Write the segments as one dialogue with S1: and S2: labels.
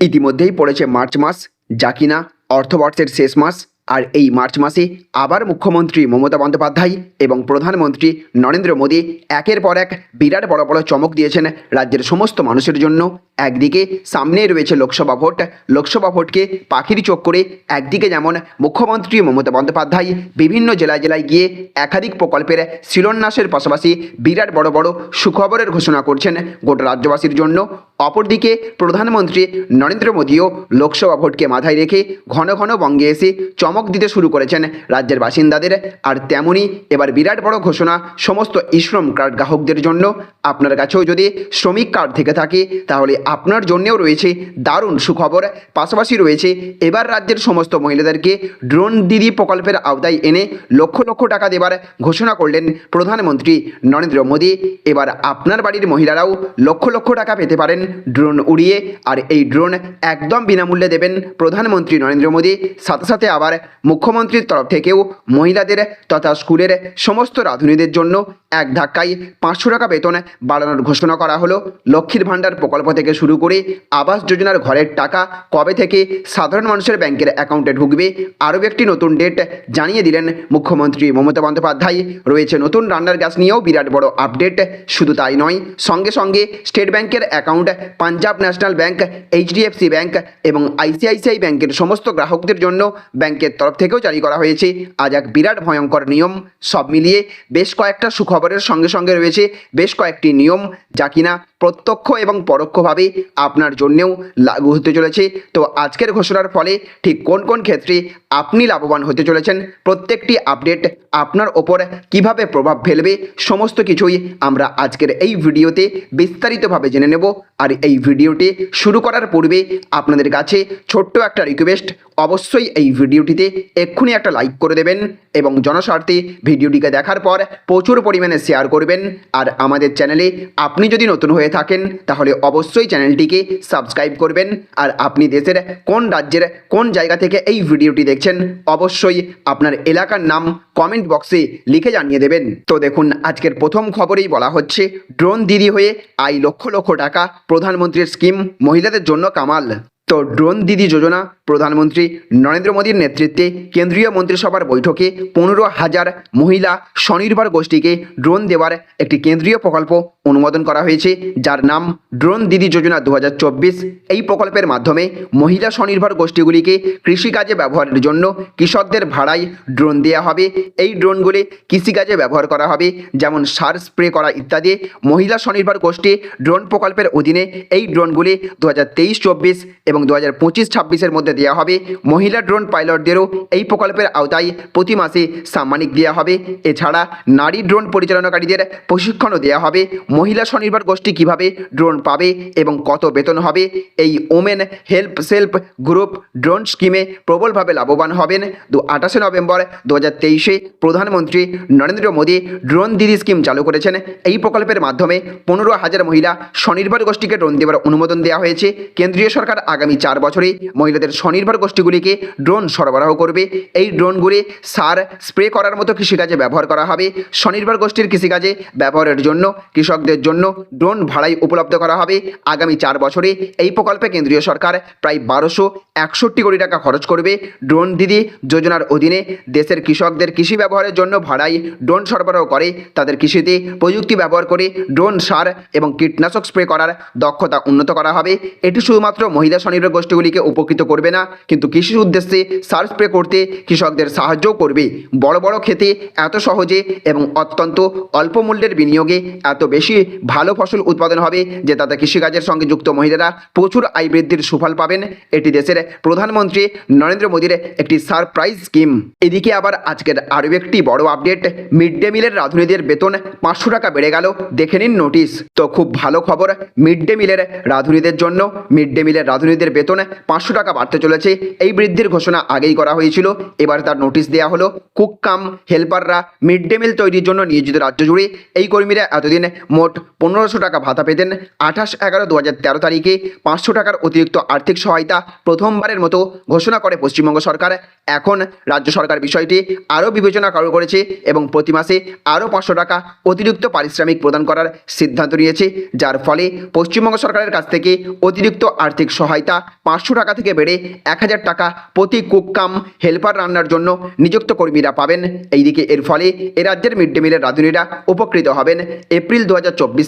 S1: ইতিমধ্যেই পড়েছে মার্চ মাস যা কিনা অর্থবর্ষের শেষ মাস, আর এই মার্চ মাসে আবার মুখ্যমন্ত্রী মমতা বন্দ্যোপাধ্যায় এবং প্রধানমন্ত্রী নরেন্দ্র মোদী একের পর এক বিরাট বড় বড় চমক দিয়েছেন রাজ্যের সমস্ত মানুষের জন্য। একদিকে সামনেই রয়েছে লোকসভা ভোট, লোকসভা ভোটকে পাখির চোখ করে একদিকে যেমন মুখ্যমন্ত্রী মমতা বন্দ্যোপাধ্যায় বিভিন্ন জেলায় জেলায় গিয়ে একাধিক প্রকল্পের শিলান্যাসের পাশাপাশি বিরাট বড় বড় সুখবরের ঘোষণা করছেন গোটা রাজ্যবাসীর জন্য। অপরদিকে প্রধানমন্ত্রী নরেন্দ্র মোদীও লোকসভা ভোটকে মাথায় রেখে ঘন ঘন বঙ্গে এসে চমক দিতে শুরু করেছেন রাজ্যের বাসিন্দাদের। আর তেমনই এবার বিরাট বড় ঘোষণা সমস্ত ইশ্রম কার্ড গ্রাহকদের জন্য। আপনার কাছেও যদি শ্রমিক কার্ড থেকে থাকে, তাহলে আপনার জন্যেও রয়েছে দারুণ সুখবর। পাশাপাশি রয়েছে এবার রাজ্যের সমস্ত মহিলাদেরকে ড্রোন দিদি প্রকল্পের আওতায় এনে লক্ষ লক্ষ টাকা দেবার ঘোষণা করলেন প্রধানমন্ত্রী নরেন্দ্র মোদী। এবার আপনার বাড়ির মহিলারাও লক্ষ লক্ষ টাকা পেতে পারেন ড্রোন উড়িয়ে আর এই ড্রোন একদম বিনামূল্যে দেবেন প্রধানমন্ত্রী নরেন্দ্র মোদী। সাথে সাথে আবার মুখ্যমন্ত্রীর তরফ থেকেও মহিলাদের তথা স্কুলের সমস্ত রাঁধুনিদের জন্য এক ধাক্কায় পাঁচশো টাকা বেতন বাড়ানোর ঘোষণা করা হলো। লক্ষ্মীর ভাণ্ডার প্রকল্প থেকে শুরু করে আবাস যোজনার ঘরের টাকা কবে থেকে সাধারণ মানুষের ব্যাংকের অ্যাকাউন্টে ঢুকবে, আরও একটি নতুন ডেট জানিয়ে দিলেন মুখ্যমন্ত্রী মমতা বন্দ্যোপাধ্যায়। রয়েছে নতুন রান্নার গ্যাস নিয়েও বিরাট বড় আপডেট শুধু তাই নয়, সঙ্গে সঙ্গে স্টেট ব্যাংকের account Punjab national bank, HDFC bank এবং আইসিআইসিআই ব্যাংকের সমস্ত গ্রাহকদের জন্য ব্যাংকের তরফ থেকেও জারি করা হয়েছে। আজ এক বিরাট ভয়ঙ্কর নিয়ম, সব মিলিয়ে বেশ কয়েকটা সুখবরের সঙ্গে সঙ্গে রয়েছে বেশ কয়েকটি নিয়ম যা কিনা প্রত্যক্ষ এবং পরোক্ষভাবে আপনার জন্যেও লাগু হতে চলেছে। তো আজকের ঘোষণার ফলে ঠিক কোন কোন ক্ষেত্রে আপনি লাভবান হতে চলেছেন, প্রত্যেকটি আপডেট আপনার ওপর কীভাবে প্রভাব ফেলবে, সমস্ত কিছুই আমরা আজকের এই ভিডিওতে বিস্তারিতভাবে জেনে নেব। আর এই ভিডিওটি শুরু করার পূর্বে আপনাদের কাছে ছোট্ট একটা রিকোয়েস্ট অবশ্যই এই ভিডিওটিতে এক্ষুনি একটা লাইক করে দেবেন এবং জনস্বার্থে ভিডিওটিকে দেখার পর প্রচুর পরিমাণে শেয়ার করবেন। আর আমাদের চ্যানেলে আপনি যদি নতুন হয়ে থাকেন, তাহলে অবশ্যই চ্যানেলটিকে সাবস্ক্রাইব করবেন। আর আপনি দেশের কোন রাজ্যের কোন জায়গা থেকে এই ভিডিওটি দেখছেন, অবশ্যই আপনার এলাকার নাম কমেন্ট বক্সে লিখে জানিয়ে দেবেন। তো দেখুন, আজকের প্রথম খবরেই বলা হচ্ছে ড্রোন দিদি হয়ে আই লক্ষ লক্ষ টাকা প্রধানমন্ত্রীর স্কিম মহিলাদের জন্য কামাল। তো ড্রোন দিদি যোজনা, প্রধানমন্ত্রী নরেন্দ্র মোদীর নেতৃত্বে কেন্দ্রীয় মন্ত্রিসভার বৈঠকে পনেরো হাজার মহিলা স্বনির্ভর গোষ্ঠীকে ড্রোন দেওয়ার একটি কেন্দ্রীয় প্রকল্প অনুমোদন করা হয়েছে, যার নাম ড্রোন দিদি যোজনা দু হাজার চব্বিশ। এই প্রকল্পের মাধ্যমে মহিলা স্বনির্ভর গোষ্ঠীগুলিকে কৃষিকাজে ব্যবহারের জন্য কৃষকদের ভাড়ায় ড্রোন দেওয়া হবে। এই ড্রোনগুলি কৃষিকাজে ব্যবহার করা হবে, যেমন সার স্প্রে করা ইত্যাদি। মহিলা স্বনির্ভর গোষ্ঠী ড্রোন প্রকল্পের অধীনে এই ড্রোনগুলি দু হাজার তেইশ চব্বিশ এবং দু হাজার পঁচিশ ছাব্বিশের মধ্যে দেওয়া হবে। মহিলা ড্রোন পাইলটদেরও এই প্রকল্পের আওতায় প্রতি মাসে সাম্মানিক দেওয়া হবে। এছাড়া নারী ড্রোন পরিচালনাকারীদের প্রশিক্ষণও দেওয়া হবে। মহিলা স্বনির্ভর গোষ্ঠী কীভাবে ড্রোন পাবে এবং কত বেতন হবে? এই women help self group drone স্কিমে প্রবলভাবে লাভবান হবেন। দু আঠাশে নভেম্বর দু হাজার তেইশে প্রধানমন্ত্রী নরেন্দ্র মোদী ড্রোন দিদি স্কিম চালু করেছেন। এই প্রকল্পের মাধ্যমে পনেরো হাজার মহিলা স্বনির্ভর গোষ্ঠীকে ড্রোন দেওয়ার অনুমোদন দেওয়া হয়েছে। কেন্দ্রীয় সরকার আগামী চার বছরে মহিলাদের স্বনির্ভর গোষ্ঠীগুলিকে ড্রোন সরবরাহ করবে। এই ড্রোনগুলি সার স্প্রে করার মতো কৃষিকাজে ব্যবহার করা হবে। স্বনির্ভর গোষ্ঠীর কৃষিকাজে ব্যবহারের জন্য, কৃষকদের জন্য ড্রোন ভাড়াই উপলব্ধ করা হবে। আগামী চার বছরে এই প্রকল্পে কেন্দ্রীয় সরকার প্রায় বারোশো একষট্টি কোটি টাকা খরচ করবে। ড্রোন দিদি যোজনার অধীনে দেশের কৃষকদের কৃষি ব্যবহারের জন্য ভাড়াই ড্রোন সরবরাহ করে। তাদের কৃষিতে প্রযুক্তি ব্যবহার করে ড্রোন সার এবং কীটনাশক স্প্রে করার দক্ষতা উন্নত করা হবে। এটি শুধুমাত্র মহিলা গোষ্ঠীগুলিকে উপকৃত করবে না, কিন্তু কৃষির উদ্দেশ্যে সার স্প্রে করতে কৃষকদের সাহায্যও করবে। বড় বড় ক্ষেতে এত সহজে এবং অত্যন্ত অল্প মূল্যের বিনিয়োগে এত বেশি ভালো ফসল উৎপাদন হবে যে তাতে কৃষিকাজের সঙ্গে যুক্ত মহিলারা প্রচুর আয় বৃদ্ধির সুফল পাবেন। এটি দেশের প্রধানমন্ত্রী নরেন্দ্র মোদীর একটি সারপ্রাইজ স্কিম। এদিকে আবার আজকের আরও একটি বড় আপডেট, মিড ডে মিলের রাঁধুনিদের বেতন পাঁচশো টাকা বেড়ে গেল, দেখে নিন নোটিশ। তো খুব ভালো খবর, মিড ডে মিলের রাঁধুনিদের জন্য, মিড ডে মিলের রাঁধুনিদের বেতন পাঁচশো টাকা বাড়তে চলেছে। এই বৃদ্ধির ঘোষণা আগেই করা হয়েছিল। এবার তার নোটিশ দেওয়া হলো কুক কাম হেল্পাররা মিড ডে মিল তৈরির জন্য নিয়োজিত রাজ্য জুড়ে। এই কর্মীরা এতদিন মোট পনেরোশো টাকা ভাতা পেতেন। আঠাশ এগারো দু হাজার তেরো তারিখে পাঁচশো টাকার অতিরিক্ত আর্থিক সহায়তা প্রথমবারের মতো ঘোষণা করে পশ্চিমবঙ্গ সরকার। এখন রাজ্য সরকার বিষয়টি আরও বিবেচনা করা, করেছে এবং প্রতি মাসে আরও পাঁচশো টাকা অতিরিক্ত পারিশ্রমিক প্রদান করার সিদ্ধান্ত নিয়েছে। যার ফলে পশ্চিমবঙ্গ সরকারের কাছ থেকে অতিরিক্ত আর্থিক সহায়তা পাঁচশো টাকা থেকে বেড়ে এক হাজার টাকা প্রতি কুক কাম হেল্পার রান্নার জন্য নিযুক্ত কর্মীরা পাবেন। এইদিকে এর ফলে এ রাজ্যের মিড ডে মিলের রাঁধুনিরা উপকৃত হবেন। এপ্রিল দু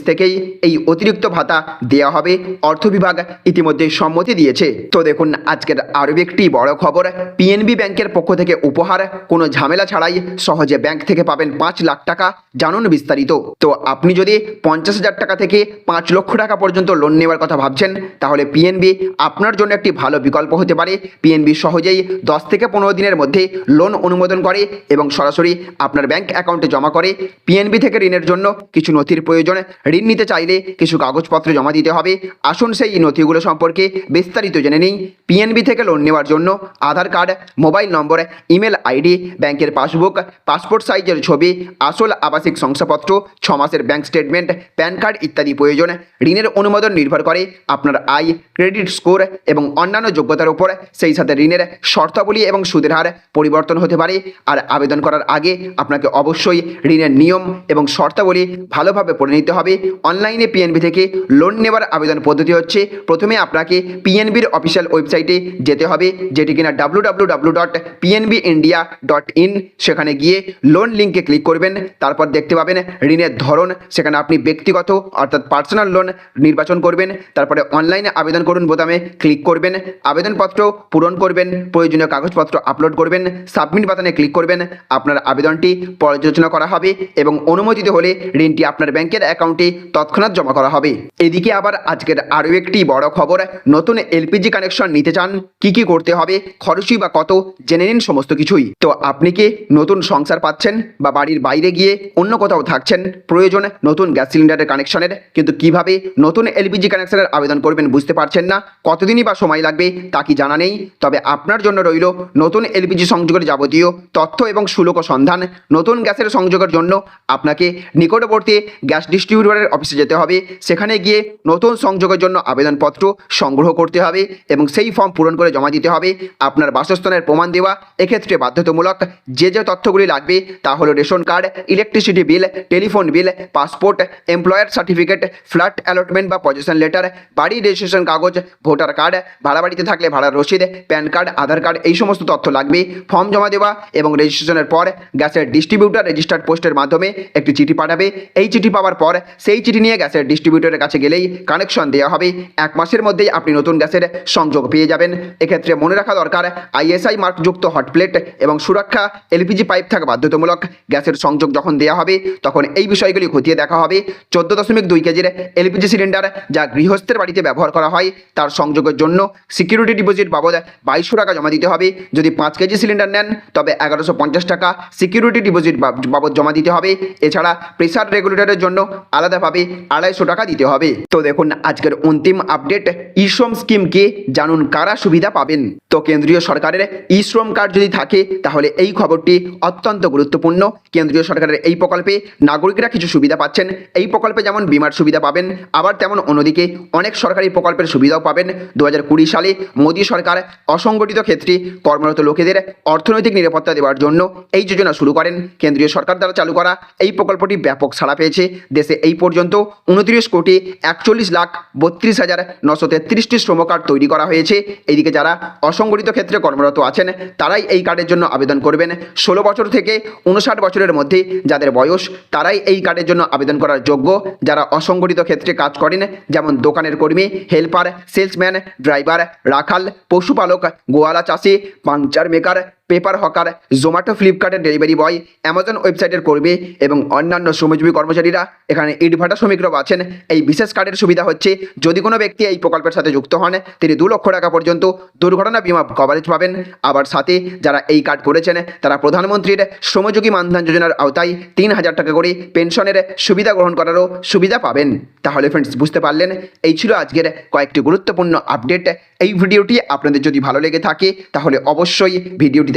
S1: থেকেই এই অতিরিক্ত ভাতা দেওয়া হবে। অর্থ বিভাগ ইতিমধ্যে সম্মতি দিয়েছে। তো দেখুন, আজকের আরও একটি বড় খবর। পিএনবি ব্যাংকের পক্ষ থেকে উপহার। কোনো ঝামেলা ছাড়াই সহজে ব্যাংক থেকে পাবেন পাঁচ লাখ টাকা জানুন বিস্তারিত। তো আপনি যদি পঞ্চাশ হাজার টাকা থেকে পাঁচ লক্ষ টাকা পর্যন্ত লোন নেওয়ার কথা ভাবছেন, তাহলে পিএনবি আপনার জন্য একটি ভালো বিকল্প হতে পারে। পিএনবি সহজেই দশ থেকে পনেরো দিনের মধ্যে লোন অনুমোদন করে এবং সরাসরি আপনার ব্যাংক অ্যাকাউন্টে জমা করে। পিএনবি থেকে ঋণের জন্য কিছু নথির প্রয়োজন। ঋণ নিতে চাইলে কিছু কাগজপত্র জমা দিতে হবে। আসুন সেই নথিগুলো সম্পর্কে বিস্তারিত জেনে নিই। পিএনবি থেকে লোন নেওয়ার জন্য Aadhaar card, mobile number email ID ব্যাংকের পাসবুক, পাসপোর্ট সাইজের ছবি, আসল আবাসিক শংসাপত্র, ছ মাসের ব্যাংক স্টেটমেন্ট প্যান কার্ড ইত্যাদি প্রয়োজন। ঋণের অনুমোদন নির্ভর করে আপনার আয় ক্রেডিট স্কোর এবং অন্যান্য যোগ্যতার উপর সেই সাথে ঋণের শর্তাবলী এবং সুদের হার পরিবর্তন হতে পারে। আর আবেদন করার আগে আপনাকে অবশ্যই ঋণের নিয়ম এবং শর্তাবলী ভালোভাবে পড়ে নিতে হবে। অনলাইনে পিএনবি থেকে লোন নেওয়ার আবেদন পদ্ধতি হচ্ছে, প্রথমে আপনাকে পিএনবির অফিসিয়াল ওয়েবসাইটে যেতে হবে, যেটি কিনা W W W dot PNB India dot in সেখানে গিয়ে লোন লিঙ্কে ক্লিক করবেন। তারপর দেখতে পাবেন ঋণের ধরন, সেখানে আপনি ব্যক্তিগত অর্থাৎ পার্সোনাল লোন নির্বাচন করবেন। তারপরে অনলাইনে আবেদন করুন বোতামে ক্লিক করবেন, আবেদনপত্র পূরণ করবেন, প্রয়োজনীয় কাগজপত্র আপলোড করবেন সাবমিট বাটনে ক্লিক করবেন, আপনার আবেদনটি পর্যালোচনা করা হবে এবং অনুমোদিত হলে ঋণটি আপনার ব্যাংকের অ্যাকাউন্টে তৎক্ষণাৎ জমা করা হবে। এদিকে আবার আজকের আরও একটি বড় খবর, নতুন এলপিজি কানেকশন নিতে চান, কি কি করতে হবে, খরচই বা কত, জেনে নিন সমস্ত কিছুই। তো আপনি কি নতুন সংসার পাচ্ছেন বা বাড়ির বাইরে গিয়ে অন্য কোথাও থাকছেন? প্রয়োজন নতুন গ্যাস সিলিন্ডারের কানেকশনের কিন্তু কীভাবে নতুন এলপিজি কানেকশনের আবেদন করবেন বুঝতে পারছেন না? কতদিনই বা সময় লাগবে তা কি জানা নেই। তবে আপনার জন্য রইল নতুন এলপিজি সংযোগের যাবতীয় তথ্য এবং শুল্ক সন্ধান। নতুন গ্যাসের সংযোগের জন্য আপনাকে নিকটবর্তী গ্যাস ডিস্ট্রিবিউটরের অফিসে যেতে হবে। সেখানে গিয়ে নতুন সংযোগের জন্য আবেদনপত্র সংগ্রহ করতে হবে এবং সেই ফর্ম পূরণ করে জমা দিতে হবে। আপনার বাসস্থানের প্রমাণ দেওয়া এক্ষেত্রে বাধ্যতামূলক যে যে তথ্যগুলি লাগবে তা হলো ration card electricity bill telephone bill passport employer certificate flat allotment বা পজিশন লেটার বাড়ি রেজিস্ট্রেশন কাগজ ভোটার কার্ড, ভাড়া বাড়িতে থাকলে ভাড়ার রসিদ, প্যান কার্ড, আধার কার্ড, এই সমস্ত তথ্য লাগবে। ফর্ম জমা দেওয়া এবং রেজিস্ট্রেশনের পর গ্যাসের ডিস্ট্রিবিউটার রেজিস্টার্ড পোস্টের মাধ্যমে একটি চিঠি পাঠাবে। এই চিঠি পাওয়ার পর সেই চিঠি নিয়ে গ্যাসের ডিস্ট্রিবিউটরের কাছে গেলেই কানেকশন দেওয়া হবে। এক মাসের মধ্যেই আপনি নতুন গ্যাসের সংযোগ পেয়ে যাবেন। এক্ষেত্রে মনে রাখা দরকার, আইএসআই মার্কযুক্ত হটপ্লেট এবং সুরক্ষা, এলপিজি পাইপ থাকা বাধ্যতামূলক গ্যাসের সংযোগ যখন দেওয়া হবে, তখন এই বিষয়গুলি খতিয়ে দেখা হবে। চোদ্দ দশমিক দুই কেজির এলপিজি সিলিন্ডার যা গৃহস্থের বাড়িতে ব্যবহার করা হয়, তার সংযোগের জন্য সিকিউরিটি ডিপোজিট বাবদ বাইশশো টাকা জমা দিতে হবে। যদি পাঁচ কেজি সিলিন্ডার নেন, তবে এগারোশো পঞ্চাশ টাকা সিকিউরিটি ডিপোজিট বাবদ জমা দিতে হবে। এছাড়া প্রেসার রেগুলেটরের জন্য আলাদাভাবে আড়াইশো টাকা দিতে হবে। তো দেখুন, আজকের অন্তিম আপডেট ই শ্রম স্কিমকে জানুন, কারা সুবিধা পাবেন? তো কেন্দ্রীয় সরকারের ই শ্রম কার্ড যদি থাকে, তাহলে এই খবরটি অত্যন্ত গুরুত্বপূর্ণ। কেন্দ্রীয় সরকারের এই প্রকল্পে নাগরিকরা কিছু সুবিধা পাচ্ছেন। এই প্রকল্পে যেমন বিমার সুবিধা পাবেন, আবার তেমন অন্যদিকে অনেক সরকারি প্রকল্পের সুবিধাও পাবেন। দু হাজার কুড়ি সালে মোদী সরকার অসংগঠিত ক্ষেত্রে কর্মরত লোকেদের অর্থনৈতিক নিরাপত্তা দেওয়ার জন্য এই যোজনা শুরু করেন। কেন্দ্রীয় সরকার দ্বারা চালু করা এই প্রকল্পটি ব্যাপক সাড়া পেয়েছে। দেশে এই পর্যন্ত উনত্রিশ কোটি একচল্লিশ লাখ বত্রিশ হাজার নশো তেত্রিশটি শ্রম কার্ড তৈরি করা হয়েছে। এদিকে যারা অসংগঠিত ক্ষেত্রে কর্মরত আছেন, তারাই এই কার্ডের জন্য আবেদন করবেন। ষোলো বছর থেকে উনষাট বছরের মধ্যে যাদের বয়স, তারাই এই কার্ডের জন্য আবেদন করার যোগ্য। যারা অসংগঠিত ক্ষেত্রে কাজ করেন, যেমন দোকানের কর্মী, হেল্পার, সেলসম্যান ড্রাইভার রাখাল পশুপালক গোয়ালা চাষি puncture maker paper hawker Zomato ফ্লিপকার্টের ডেলিভারি বয় অ্যামাজন ওয়েবসাইটের কর্মী এবং অন্যান্য শ্রমজীবী কর্মচারীরা এখানে ইটভাটা শ্রমিকরাও আছেন। এই বিশেষ কার্ডের সুবিধা হচ্ছে, যদি কোনো ব্যক্তি এই প্রকল্পের সাথে যুক্ত হন, তিনি দু লক্ষ টাকা পর্যন্ত দুর্ঘটনা বিমা কভারেজ পাবেন। আবার সাথে যারা এই কার্ড করেছেন, তারা প্রধানমন্ত্রীর শ্রমযোগী মানধন যোজনার আওতায় তিন হাজার টাকা করে পেনশনের সুবিধা গ্রহণ করারও সুবিধা পাবেন। তাহলে ফ্রেন্ডস বুঝতে পারলেন? এই ছিল আজকের কয়েকটি গুরুত্বপূর্ণ আপডেট এই ভিডিওটি আপনাদের যদি ভালো লেগে থাকে, তাহলে অবশ্যই